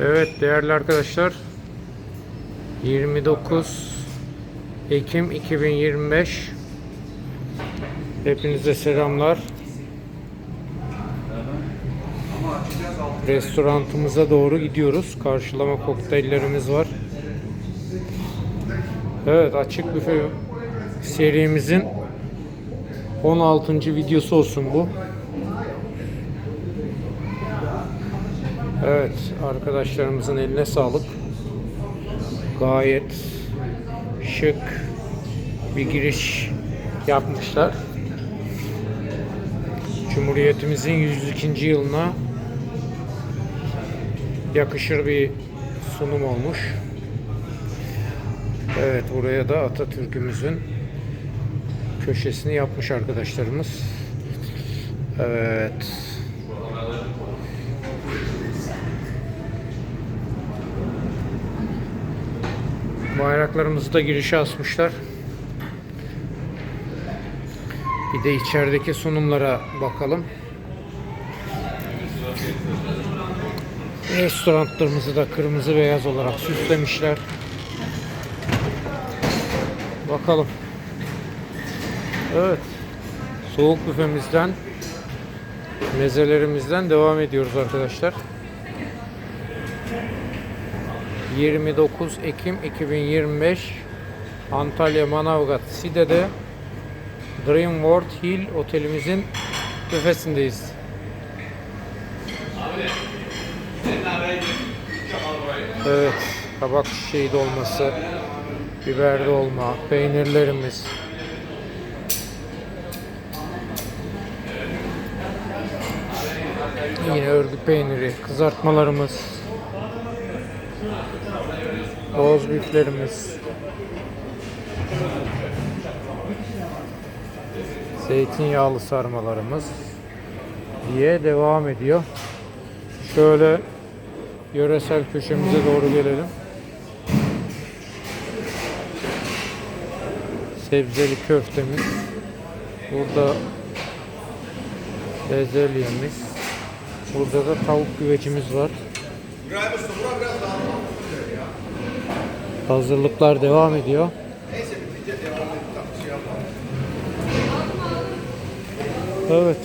Evet değerli arkadaşlar. 29 Ekim 2025 Hepinize selamlar. Restorantımıza doğru gidiyoruz. Karşılama kokteyllerimiz var. Evet açık büfe serimizin 16. videosu olsun bu Evet, arkadaşlarımızın eline sağlık. Gayet şık bir giriş yapmışlar. Cumhuriyetimizin 102. yılına yakışır bir sunum olmuş. Evet, buraya da Atatürk'ümüzün köşesini yapmış arkadaşlarımız. Evet. Bayraklarımızı da girişe asmışlar. Bir de içerideki sunumlara bakalım. Restoranlarımızı da kırmızı beyaz olarak süslemişler. Bakalım. Evet. Soğuk büfemizden mezelerimizden devam ediyoruz arkadaşlar. 29 Ekim 2025 Antalya Manavgat Side'de Dream World Hill otelimizin büfesindeyiz. Evet, kabak şişeği dolması, biber dolma, peynirlerimiz. Yine örgü peyniri, kızartmalarımız. Boz biflerimiz. Zeytinyağlı sarmalarımız diye devam ediyor. Şöyle yöresel köşemize doğru gelelim. Sebzeli köftemiz. Burada bezelyemiz. Burada da tavuk güvecimiz var. Hazırlıklar devam ediyor. Evet.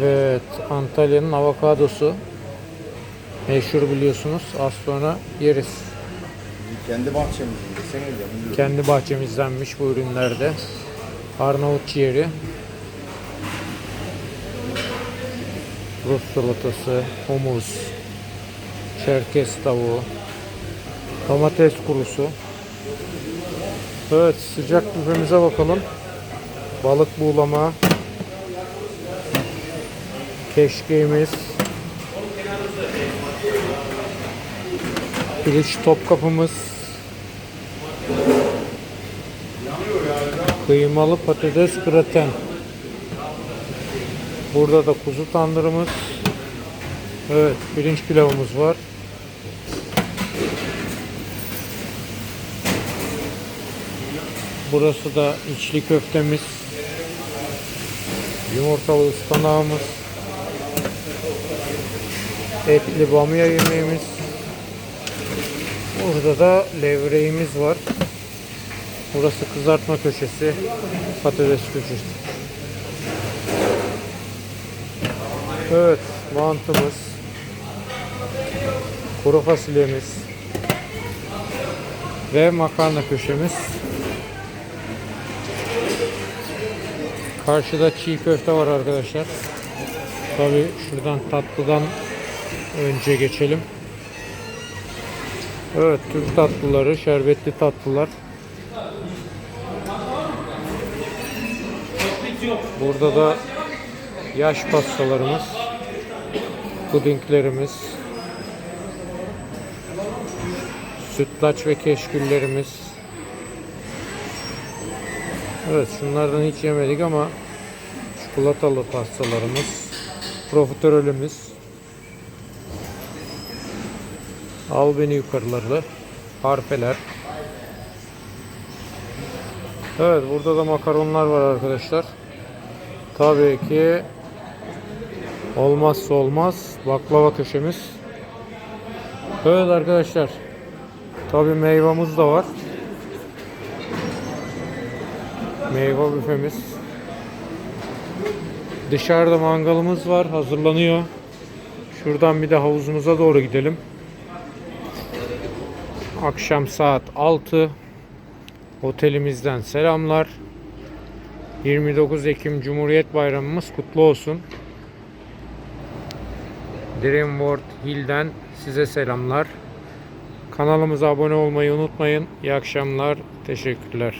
Evet, Antalya'nın avokadosu meşhur biliyorsunuz. Az sonra yeriz. Kendi biliyorum. Kendi bahçemizdenmiş bu ürünlerde. Arnavut ciğeri. Rus salatası, humus, çerkez tavuğu, domates kurusu. Evet sıcak büfemize bakalım. Balık buğulama, keşkeğimiz, piliç topkapımız, kıymalı patates graten. Burada da kuzu tandırımız. Evet, pirinç pilavımız var. Burası da içli köftemiz. Yumurtalı ıspanağımız. Etli bamya yemeğimiz. Burada da levreğimiz var. Burası kızartma köşesi. Patates köşesi. Evet, mantımız, kuru fasulyemiz ve makarna köşemiz. Karşıda çiğ köfte var arkadaşlar. Tabi şuradan tatlıdan önce geçelim. Evet, Türk tatlıları, şerbetli tatlılar. Burada da yaş pastalarımız, pudinglerimiz, sütlaç ve keşküllerimiz. Evet şunlardan hiç yemedik ama çikolatalı pastalarımız, profiterolümüz, al beni yukarıları, harfeler. Evet burada da makaronlar var arkadaşlar. Tabii ki Olmazsa olmaz baklava köşemiz. Evet arkadaşlar. Tabi meyvamız da var. Meyve büfemiz. Dışarıda mangalımız var. Hazırlanıyor. Şuradan bir de havuzumuza doğru gidelim. Akşam saat 6. Otelimizden selamlar. 29 Ekim Cumhuriyet Bayramımız kutlu olsun. Dream World Hill'den size selamlar. Kanalımıza abone olmayı unutmayın. İyi akşamlar. Teşekkürler.